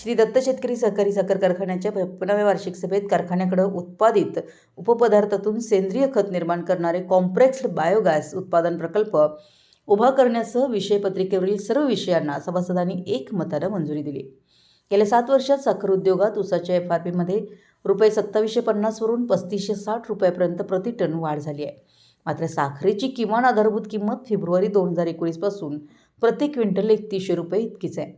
श्री दत्त शेतकरी सहकारी साखर कारखान्याच्या छप्पनाव्या वार्षिक सभेत कारखान्याकडे उत्पादित उपपदार्थातून सेंद्रिय खत निर्माण करणारे कॉम्प्रेक्स्ड बायोगॅस उत्पादन प्रकल्प उभा करण्यासह विषयपत्रिकेवरील सर्व विषयांना सभासदांनी एकमतानं मंजुरी दिली. गेल्या सात वर्षात साखर उद्योगात उसाच्या एफ आर पीमध्ये रुपये सत्तावीसशे पन्नासवरून पस्तीसशे साठ रुपयापर्यंत प्रति टन वाढ झाली आहे. मात्र साखरेची किमान आधारभूत किंमत फेब्रुवारी दोन हजार एकोणीसपासून प्रति क्विंटल एकतीसशे रुपये इतकीच आहे.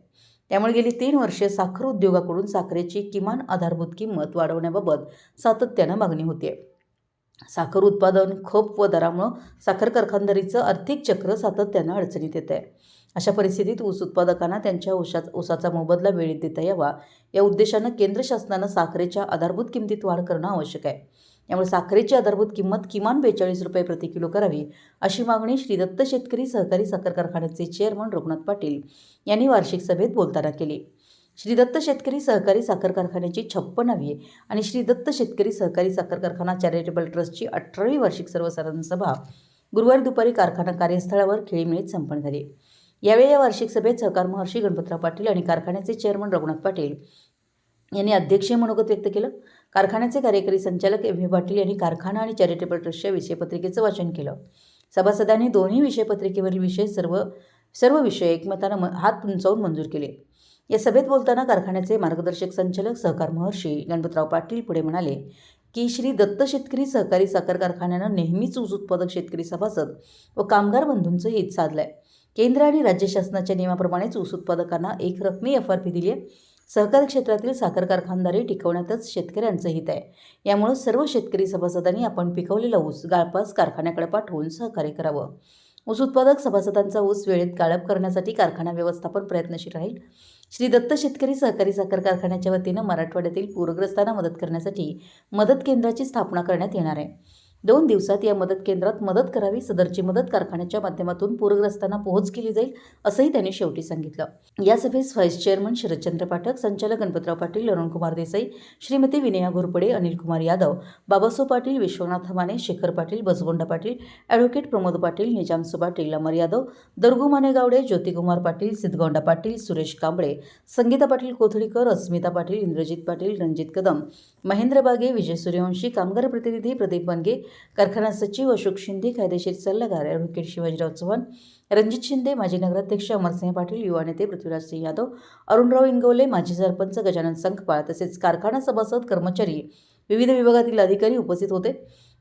त्यामुळे गेली तीन वर्षे साखर उद्योगाकडून साखरेची किमान आधारभूत किंमत वाढवण्याबाबत सातत्यानं मागणी होते साखर उत्पादन खप व दरामुळं साखर कारखानदारीचं आर्थिक चक्र सातत्यानं अडचणीत येत आहे अशा परिस्थितीत ऊस उत्पादकांना त्यांच्या ऊसाचा ऊसाचा मोबदला वेळेत देता यावा. या उद्देशानं केंद्र शासनानं साखरेच्या आधारभूत किमतीत वाढ करणं आवश्यक आहे. त्यामुळे साखरेची आधारभूत किंमत किमान बेचाळीस रुपये प्रति किलो करावी अशी मागणी श्री दत्त शेतकरी सहकारी साखर कारखान्याचे चेअरमन रघुनाथ पाटील यांनी वार्षिक सभेत बोलताना केली. श्री दत्त शेतकरी सहकारी साखर कारखान्याची छप्पनावी आणि श्री दत्त शेतकरी सहकारी साखर कारखाना चॅरिटेबल ट्रस्टची अठरावी वार्षिक सर्वसाधारण सभा गुरुवारी दुपारी कारखाना कार्यस्थळावर खेळीमेळीत संपन्न झाली. यावेळी या वार्षिक सभेत सहकार महर्षी गणपतराव पाटील आणि कारखान्याचे चेअरमन रघुनाथ पाटील यांनी अध्यक्षीय मनोगत व्यक्त केलं. कारखान्याचे कार्यकारी संचालक एम व्ही पाटील यांनी कारखाना आणि चॅरिटेबल ट्रस्टच्या विषयपत्रिकेचं वाचन केलं. सभासदांनी दोन्ही विषयपत्रिकेवरील विषय सर्व सर्व विषय एकमतानं म हात उंचावून मंजूर केले. या सभेत बोलताना कारखान्याचे मार्गदर्शक संचालक सहकार महर्षी गणपतराव पाटील पुढे म्हणाले की श्री दत्त शेतकरी सहकारी साखर कारखान्यानं नेहमीच ऊस उत्पादक शेतकरी सभासद व कामगार बंधूंचं हित साधलं आहे केंद्र आणि राज्य शासनाच्या नियमाप्रमाणेच ऊस उत्पादकांना एक रकमी एफ आर पी दिली आहे सहकारी क्षेत्रातील साखर कारखानदारी टिकवण्यातच शेतकऱ्यांचं हित आहे. यामुळे सर्व शेतकरी सभासदांनी आपण पिकवलेला ऊस गाळपास कारखान्याकडे पाठवून सहकार्य करावं. ऊस उत्पादक सभासदांचा ऊस वेळेत गाळप करण्यासाठी कारखाना व्यवस्थापन प्रयत्नशील राहील. श्री दत्त शेतकरी सहकारी साखर कारखान्याच्या वतीनं मराठवाड्यातील पूरग्रस्तांना मदत करण्यासाठी मदत केंद्राची स्थापना करण्यात येणार आहे. दोन दिवसात या मदत केंद्रात मदत करावी सदरची मदत कारखान्याच्या माध्यमातून पूरग्रस्तांना पोहोच केली जाईल असंही त्यांनी शेवटी सांगितलं. या सभेस व्हाईस चेअरमन शरदचंद्र पाठक संचालक गणपतराव पाटील अरुणकुमार देसाई श्रीमती विनया घोरपडे अनिलकुमार यादव बाबासो पाटील विश्वनाथ माने शेखर पाटील बसगोंडा पाटील ॲडव्होकेट प्रमोद पाटील निजामसू पाटील अमर यादव दरगू माने गावडे ज्योतिकुमार पाटील सिद्धगोंडा पाटील सुरेश कांबळे संगीता पाटील कोथळीकर अस्मिता पाटील इंद्रजित पाटील रणजित कदम महेंद्र बागे विजय सूर्यवंशी कामगार प्रतिनिधी प्रदीप बनगे कारखाना सचिव अशोक शिंदे कायदेशीर सल्लागार ॲडव्होकेट शिवाजीराव चव्हाण रणजित शिंदे माजी नगराध्यक्ष अमरसिंह पाटील युवा नेते पृथ्वीराज सिंह यादव अरुणराव इंगवले माजी सरपंच गजानन संकपाळ तसेच कारखाना सभासद कर्मचारी विविध विभागातील अधिकारी उपस्थित होते.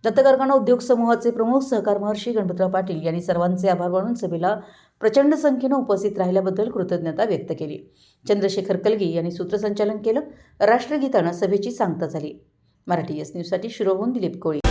दत्त कारखाना उद्योग समूहाचे प्रमुख सहकार महर्षी गणपतराव पाटील यांनी सर्वांचे आभार मानून सभेला प्रचंड संख्येनं उपस्थित राहिल्याबद्दल कृतज्ञता व्यक्त केली. चंद्रशेखर कलगी यांनी सूत्रसंचालन केलं. राष्ट्रगीतानं सभेची सांगता झाली. मराठी एस न्यूजसाठी शिरोहून दिलीप कोळी.